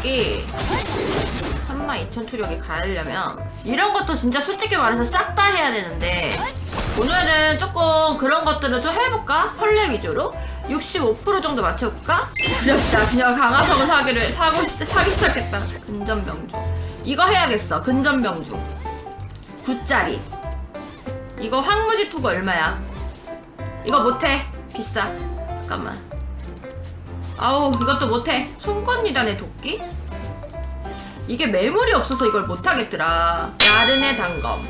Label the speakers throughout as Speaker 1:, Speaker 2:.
Speaker 1: 투력이 32,000 투력이 가려면 이런 것도 진짜 솔직히 말해서 싹 다 해야 되는데 오늘은 조금 그런 것들을 좀 해볼까? 펄레 위주로? 65% 정도 맞춰볼까? 두렵다. 그냥 강화석을 사기를 사고 시- 사기 시작했다. 근전병주. 이거 해야겠어. 근전병주. 9짜리. 이거 황무지 투구 얼마야? 이거 못해. 비싸. 잠깐만 아우 이것도 못해. 송건니단의 도끼? 이게 매물이 없어서 이걸 못하겠더라. 나른의 단검.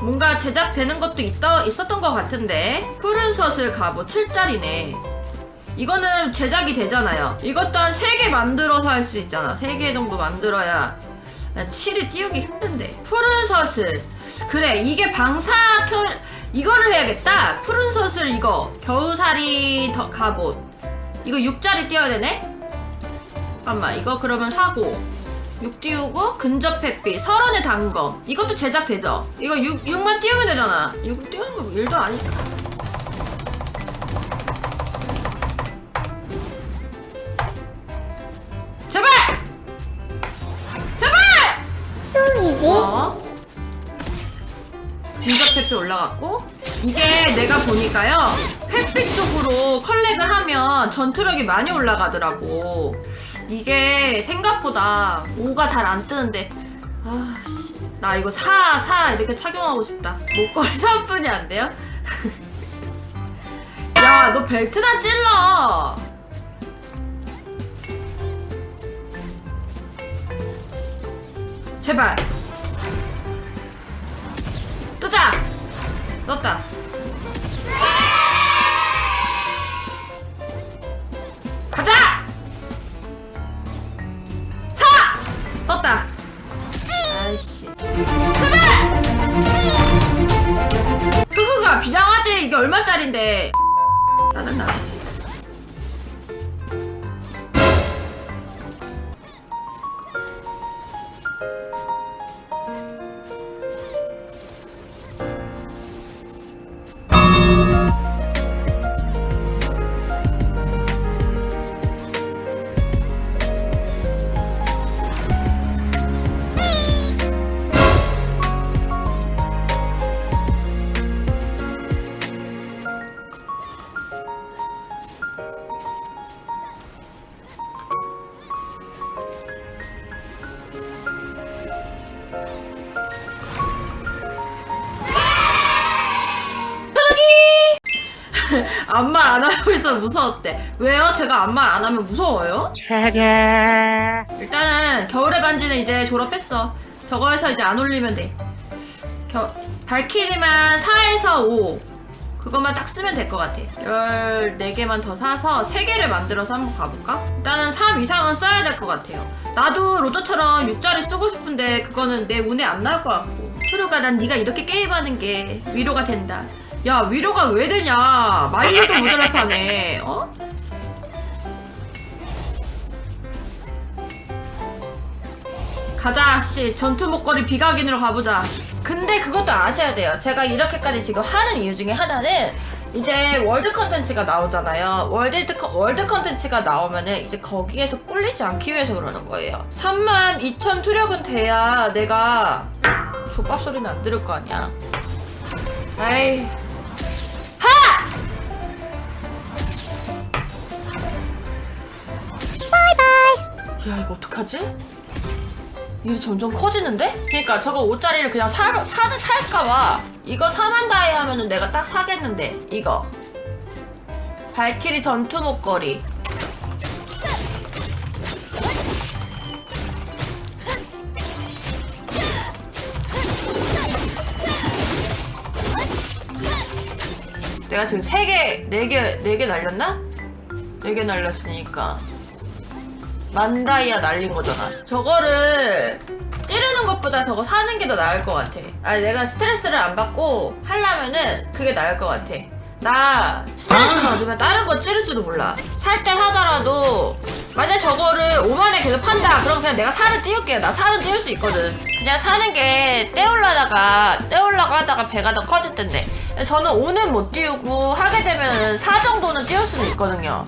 Speaker 1: 뭔가 제작되는 것도 있다, 있었던 것 같은데. 푸른 섯을 갑옷 7짜리네. 이거는 제작이 되잖아요. 이것도 한 3개 만들어서 할 수 있잖아. 3개 정도 만들어야 7을 띄우기 힘든데. 푸른 섯을. 그래 이게 방사 켜 이거를 해야겠다. 푸른 섯을 이거 겨우살이 더 갑옷 이거 6짜리 띄워야 되네? 잠깐만 이거 그러면 사고. 6 띄우고 근접 햇빛 설원의 단검. 이것도 제작되죠? 이거 6, 6만 띄우면 되잖아. 6 띄우는 거 일도 아니까 근접 햇빛 올라갔고 이게 내가 보니까요 햇빛 쪽으로 컬렉을 하면 전투력이 많이 올라가더라고. 이게 생각보다 5가 잘 안 뜨는데 아씨. 나 이거 4, 4 이렇게 착용하고 싶다. 목걸이 3분이 안 돼요? 야 너 벨트나 찔러! 제발 뜨자 떴다. 가자! 사! 떴다. 아이씨. 흐흐가 비장하지 이게 얼마짜린데? 나는 나 아무 말 안 하고 있어 무서웠대. 왜요? 제가 아무 말 안 하면 무서워요? 일단은 겨울의 반지는 이제 졸업했어. 저거에서 이제 안 올리면 돼. 겨, 발키리만 4에서 5. 그것만 딱 쓰면 될 것 같아. 14개만 더 사서 3개를 만들어서 한번 가볼까? 일단은 3 이상은 써야 될 것 같아요. 나도 로또처럼 6자리 쓰고 싶은데 그거는 내 운에 안 나올 것 같고. 프로가 난 네가 이렇게 게임하는 게 위로가 된다. 야 위로가 왜 되냐? 마이너도 모자랄 판에 어? 가자 씨. 전투 목걸이 비각인으로 가보자. 근데 그것도 아셔야 돼요. 제가 이렇게까지 지금 하는 이유 중에 하나는 이제 월드 컨텐츠가 나오잖아요. 월드, 컨- 월드 컨텐츠가 나오면은 이제 거기에서 꿀리지 않기 위해서 그러는 거예요. 32,000 투력은 돼야 내가 족밥 소리는 안 들을 거 아니야. 에이 야 이거 어떡하지? 일이 점점 커지는데? 그러니까 저거 5짜리를 그냥 사, 사, 살까봐 이거 4만 다이 하면은 내가 딱 사겠는데 이거 발키리 전투 목걸이 내가 지금 3개, 4개, 4개 날렸나? 4개 날렸으니까 만다이아 날린 거잖아. 저거를 찌르는 것보다 저거 사는 게 더 나을 것 같아. 아, 내가 스트레스를 안 받고 하려면은 그게 나을 것 같아. 나 스트레스 받으면 다른 거 찌를지도 몰라. 살 때 사더라도 만약 저거를 5만에 계속 판다. 그럼 그냥 내가 살을 띄울게요. 나 살은 띄울 수 있거든. 그냥 사는 게 떼올라다가 떼올라가 하다가 배가 더 커질 텐데. 저는 5는 못 띄우고 하게 되면 4 정도는 띄울 수는 있거든요.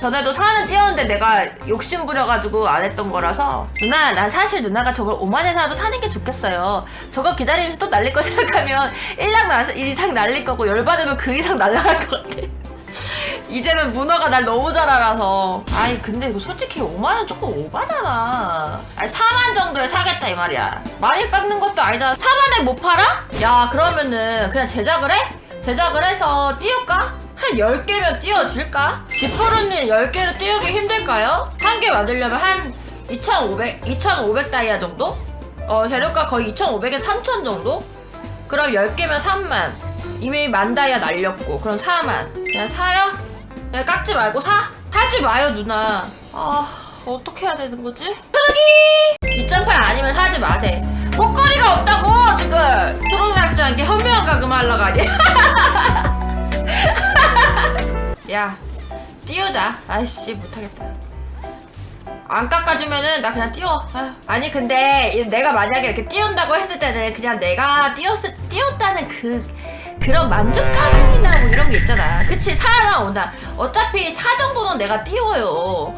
Speaker 1: 전에도 사는 띄었는데 내가 욕심 부려가지고 안 했던 거라서. 누나 난 사실 누나가 저걸 5만에 사도 사는 게 좋겠어요. 저거 기다리면서 또 날릴 거 생각하면 1랑 나서 1 이상 날릴 거고 열받으면 그 이상 날라갈 것 같아. 이제는 문어가 날 너무 잘 알아서. 아니 근데 이거 솔직히 5만원 조금 오바잖아. 아니 4만 정도에 사겠다 이 말이야. 많이 깎는 것도 아니잖아. 4만에 못 팔아? 야 그러면은 그냥 제작을 해? 제작을 해서 띄울까? 한 10개면 띄워질까? 지퍼루님 10개로 띄우기 힘들까요? 한 개 만들려면 한 2,500, 2,500 다이아 정도? 어, 재료가 거의 2,500에서 3,000 정도? 그럼 10개면 3만. 이미 만 다이아 날렸고, 그럼 4만. 그냥 사요? 그냥 깎지 말고 사? 하지 마요, 누나. 아, 어떻게 해야 되는 거지? 트럭이! 2.8 아니면 사지 마세. 목걸이가 없다고, 지금! 초록락지 않게 현명한 가금 하려고 하니? 야, 띄우자. 아이씨, 못하겠다. 안 깎아주면은 나 그냥 띄워. 아휴. 아니 근데 이- 내가 만약에 이렇게 띄운다고 했을 때는 그냥 내가 띄웠을 띄웠다는 그 그런 만족감이나 뭐 이런 게 있잖아. 그치 살아나온다. 어차피 사 정도는 내가 띄워요.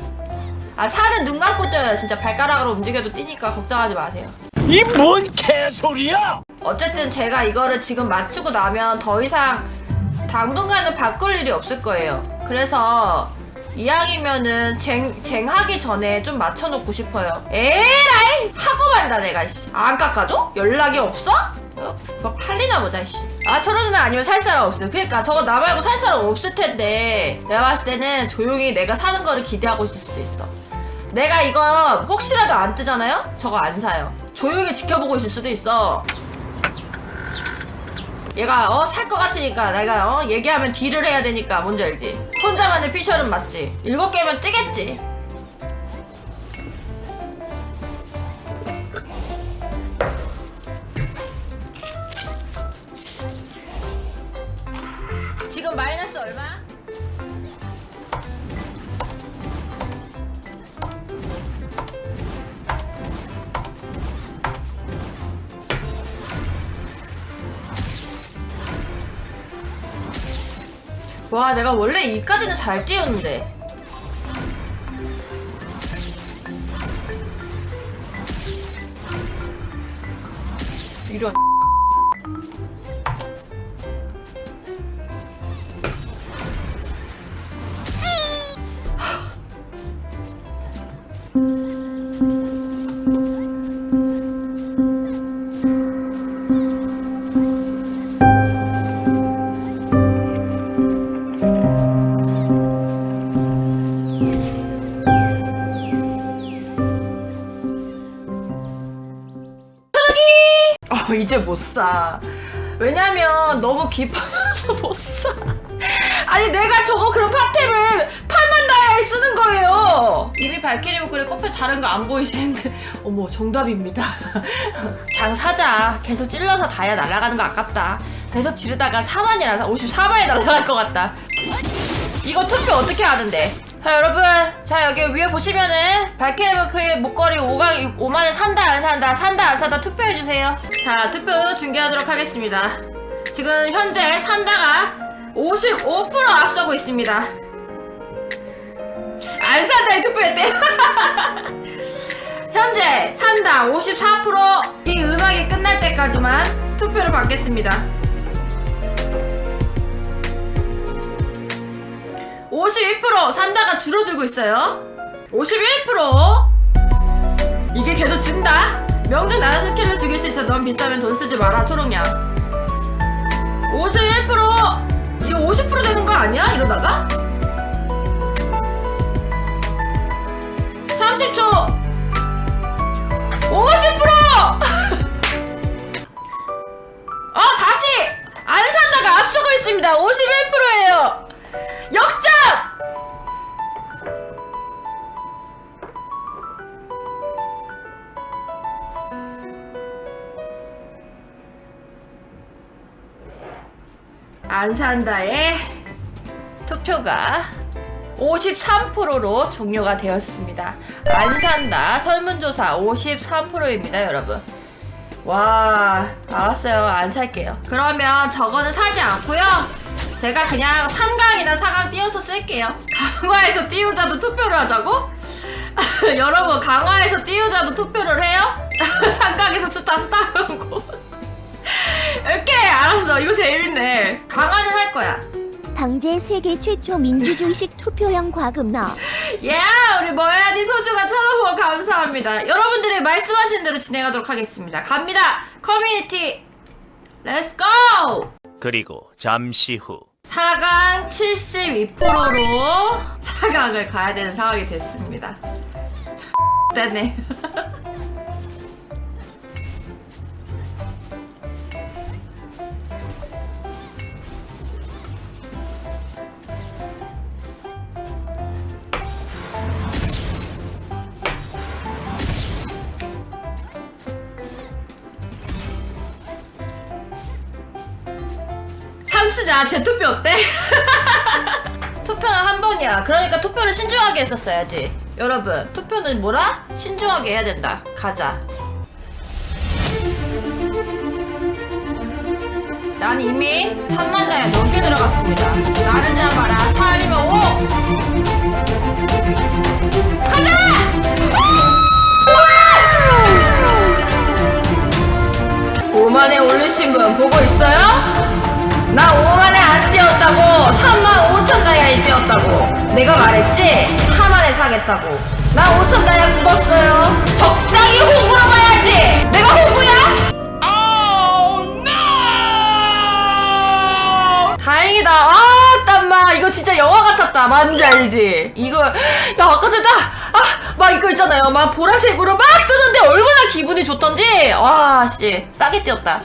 Speaker 1: 아 사는 눈 감고 띄어요. 진짜 발가락으로 움직여도 뛰니까 걱정하지 마세요.
Speaker 2: 이 뭔 개소리야!
Speaker 1: 어쨌든 제가 이거를 지금 맞추고 나면 더 이상 당분간은 바꿀 일이 없을 거예요. 그래서 이왕이면은 쟁, 쟁하기 전에 좀 맞춰놓고 싶어요. 에라이! 하고 만다, 내가, 씨. 안 깎아줘? 연락이 없어? 어, 팔리나 보자, 씨. 아, 저런 누나 아니면 살 사람 없어요. 그니까 저거 나 말고 살 사람 없을 텐데. 내가 봤을 때는 조용히 내가 사는 거를 기대하고 있을 수도 있어. 내가 이거 혹시라도 안 뜨잖아요? 저거 안 사요. 조용히 지켜보고 있을 수도 있어. 얘가 어 살 것 같으니까 내가 어 얘기하면 딜을 해야 되니까 뭔지 알지? 혼자만의 피셜은 맞지? 일곱 개면 뜨겠지. 와 내가 원래 이까지는 잘 띄웠는데. 이런 이제 못 사. 왜냐면 너무 깊어서 못 사. 아니 내가 저거 그런 파템을 8만 다이아에 쓰는 거예요. 이미 발키리 목걸이 꼽혀 다른 거 안 보이시는데 어머 정답입니다. 그냥 사자. 계속 찔러서 다이아 날아가는 거 아깝다. 계속 지르다가 4만이라서 54만이 날아갈 것 같다. 이거 투표 어떻게 하는데? 자 여러분. 자 여기 위에 보시면은 발키리 목걸이 목걸이 5강 5만원 산다 안 산다 산다 안 산다 투표해주세요. 자 투표 중계하도록 하겠습니다. 지금 현재 산다가 55% 앞서고 있습니다. 안 산다에 투표했대 현재 산다 54%이 음악이 끝날 때까지만 투표를 받겠습니다 51% 산다가 줄어들고 있어요. 51% 이게 계속 준다. 명중 나는 스킬을 죽일 수 있어. 넌 비싸면 돈 쓰지 마라 초롱이야. 51% 이거 50% 되는 거 아니야? 이러다가 30초 50%어 다시 안 산다가 앞서고 있습니다. 51%예요. 역전! 안 산다의 투표가 53%로 종료가 되었습니다. 안 산다 설문조사 53%입니다, 여러분. 와, 알았어요. 안 살게요. 그러면 저거는 사지 않고요. 제가 그냥 3강이나 4강 띄워서 쓸게요. 강화에서 띄우자도 투표를 하자고? 여러분 강화에서 띄우자도 투표를 해요? 3강에서 스타 스타 하고 이렇게 알았어. 이거 재밌네. 강화는 할 거야.
Speaker 3: 방제 세계 최초 민주주의식 투표형 과금 넣.
Speaker 1: 예 우리 머야니 소주가 쳐다보고 감사합니다. 여러분들이 말씀하신 대로 진행하도록 하겠습니다. 갑니다. 커뮤니티. 렛츠고
Speaker 2: 그리고 잠시 후.
Speaker 1: 4강 72%로 4강을 가야 되는 상황이 됐습니다. 됐네 자 제 투표 어때? 투표는 한 번이야. 그러니까 투표를 신중하게 했었어야지. 여러분 투표는 뭐라? 신중하게 해야 된다. 가자. 난 이미 한만다에 넘게 들어갔습니다. 마라. 4 아니면 5 가자! 5만에 올리신 분 보고 있어요? 나 5만에 안 뛰었다고 3만 5천 다이아에 뛰었다고. 내가 말했지? 4만에 사겠다고. 나 5천 다이아 굳었어요. 적당히 호구로 가야지! 내가 호구야? 다행이다. 아 땀마. 이거 진짜 영화 같았다. 뭔지 알지? 이거 야 아까 전에 아막 이거 있잖아요. 막 보라색으로 막 뜨는데 얼마나 기분이 좋던지. 와씨. 싸게 뛰었다